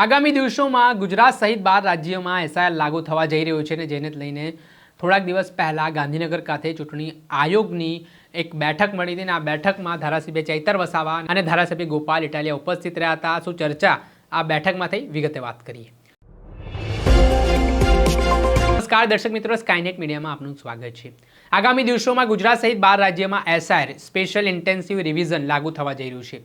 આગામી દિવસોમાં ગુજરાત સહિત બાર રાજ્યોમાં એસઆઈઆર લાગુ થવા જઈ રહ્યો છે અને જેને લઈને થોડાક દિવસ પહેલાં ગાંધીનગર ખાતે ચૂંટણી આયોગની એક બેઠક મળી હતી અને આ બેઠકમાં ધારાસભ્ય ચૈતર વસાવા અને ધારાસભ્ય ગોપાલ ઇટાલિયા ઉપસ્થિત રહ્યા હતા. શું ચર્ચા આ બેઠકમાં થઈ? વિગતે વાત કરીએ. નમસ્કાર દર્શક મિત્રો સ્કાયનેટ મીડિયામાં આપનું સ્વાગત છે. આગામી દિવસોમાં ગુજરાત સહિત બાર રાજ્યમાં એસઆઈઆર સ્પેશિયલ ઇન્ટેન્સિવ રિવિઝન લાગુ થવા જઈ રહ્યું છે.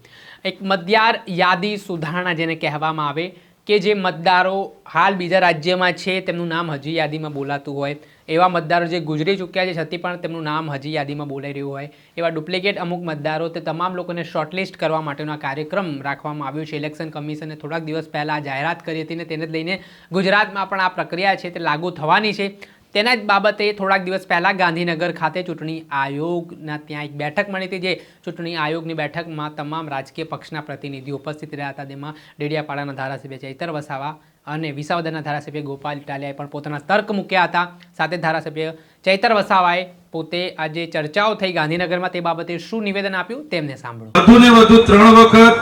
એક મધ્યાર યાદી સુધારણા જેને કહેવામાં આવે કે જે મતદારો હાલ બીજા રાજ્યમાં છે, તેમનું નામ હજી યાદીમાં બોલાતું હોય. એવા મતદારો જે ગુજરી ચૂક્યા છે, છતાં પણ તેમનું નામ હજી યાદીમાં બોલાઈ રહ્યું હોય. એવા ડુપ્લિકેટ અમુક મતદારો તે તમામ લોકોને શોર્ટલિસ્ટ કરવા માટેનો કાર્યક્રમ રાખવામાં આવ્યો છે. ઇલેક્શન કમિશને થોડાક દિવસ પહેલાં જાહેરાત કરી હતી ને તેને લઈને ગુજરાતમાં પણ આ પ્રક્રિયા છે તે લાગુ થવાની છે. તેના જ બાબતે થોડાક દિવસ પહેલાં ગાંધીનગર ખાતે ચૂંટણી આયોગના ત્યાં એક બેઠક મળી હતી, જે ચૂંટણી આયોગની બેઠકમાં તમામ રાજકીય પક્ષના પ્રતિનિધિઓ ઉપસ્થિત રહ્યા હતા. તેમાં ડેડિયાપાડાના ધારાસભ્ય ચૈતર વસાવા અને વિસાવદરના ધારાસભ્ય ગોપાલ ઇટાલિયાએ પણ પોતાના તર્ક મૂક્યા હતા. સાથે ધારાસભ્ય ચૈતર વસાવાએ પોતે આજે ચર્ચાઓ થઈ ગાંધીનગરમાં તે બાબતે શું નિવેદન આપ્યું તેમને સાંભળો. વધુ ને વધુ ત્રણ વખત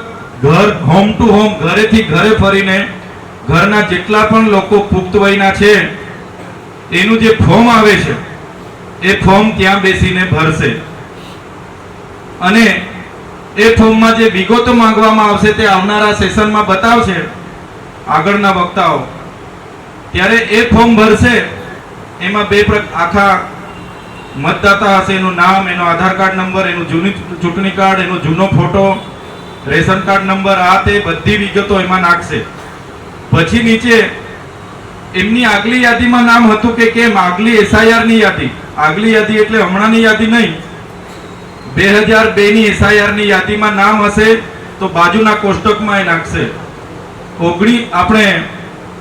ઘર હોમ ટુ હોમ ઘરેથી ઘરે ફરીને ઘરના જેટલા પણ લોકો પુખ્ત વયના છે એનું જે ફોર્મ આવે છે, એ ફોર્મ ત્યાં બેસીને ભરશે. અને એ ફોર્મમાં જે વિગતો માંગવામાં આવશે તે આવનારા સેશનમાં બતાવશે આગળના વક્તાઓ. ત્યારે એ ફોર્મ ભરશે, એમાં બે આખા મતદાતા હશે, એનું નામ, એનો આધાર કાર્ડ નંબર, એનું જૂની ચૂંટણી કાર્ડ, એનો જૂનો ફોટો, રેશન કાર્ડ નંબર, આ તે બધી વિગતો એમાં નાખશે. પછી નીચે એમની આગલી યાદીમાં નામ હતું કે કેમ? આગલી એસઆઈઆરની યાદી. આગલી યાદી એટલે હમણાંની યાદી નહીં. બે હજાર બે ની એસઆઈઆરની યાદીમાં નામ હશે તો બાજુના કોષ્ટકમાં એ નાખશે. ઓગણી, આપણે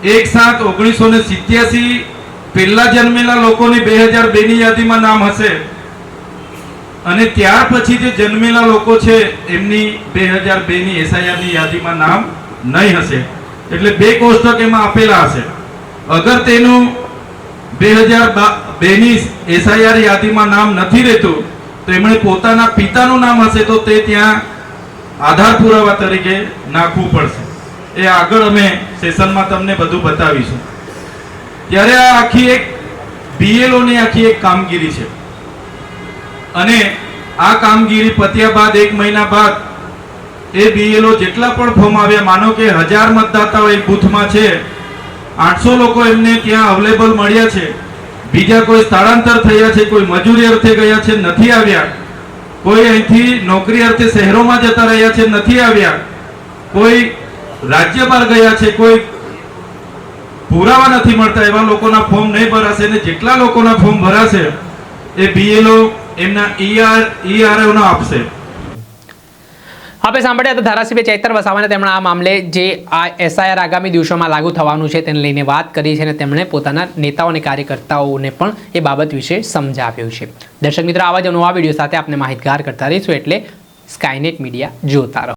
એક સાત ઓગણીસો ને સિત્યાસી પહેલા જન્મેલા લોકોની બે હજાર બે ની યાદીમાં નામ હશે. અને ત્યાર પછી જે જન્મેલા લોકો છે, એમની બે હજાર બે ની એસઆઈઆરની યાદીમાં નામ નહીં હશે. એટલે બે કોષ્ટક એમાં આપેલા હશે. અગર તેનું બે હજાર બેની એસઆઈઆર યાદીમાં નામ નથી રહેતું, તો એમણે પોતાના પિતાનું નામ હશે તો તે ત્યાં આધાર પુરાવા તરીકે નાખવું પડશે. એ આગળ અમે સેશનમાં તમને બધું બતાવીશું. ત્યારે આ આખી એક બીએલઓની આખી એક કામગીરી છે. અને આ કામગીરી પત્યા બાદ, એક મહિના બાદ, એ બીએલઓ જેટલા પણ ફોર્મ આવ્યા, માનો કે હજાર મતદાતાઓ એક બૂથમાં છે આઠસો લોકો એમને ત્યાં અવેલેબલ મળ્યા છે. બીજા કોઈ સ્થળાંતર થયા છે, કોઈ મજૂરી અર્થે ગયા છે, નથી આવ્યા. કોઈ અહીંથી નોકરી અર્થે શહેરોમાં જતા રહ્યા છે, નથી આવ્યા. કોઈ રાજ્ય બહાર ગયા છે, કોઈ પુરાવા નથી મળતા, એવા લોકોના ફોર્મ નહીં ભરાશે અને જેટલા લોકોના ફોર્મ ભરાશે, એ બીએલઓ એમના ઈઆર ઈઆરઓ ના આપશે. આપણે સાંભળ્યા હતા ધારાસભ્ય ચૈતર વસાવાને તેમણે આ મામલે જે આ એસઆઈઆર આગામી દિવસોમાં લાગુ થવાનું છે તેને લઈને વાત કરી છે અને તેમણે પોતાના નેતાઓ અને કાર્યકર્તાઓને પણ એ બાબત વિશે સમજાવ્યું છે. દર્શક મિત્રો, આવા જ નવા વીડિયો સાથે આપણે માહિતગાર કરતા રહીશું એટલે સ્કાયનેટ મીડિયા જોતા રહો.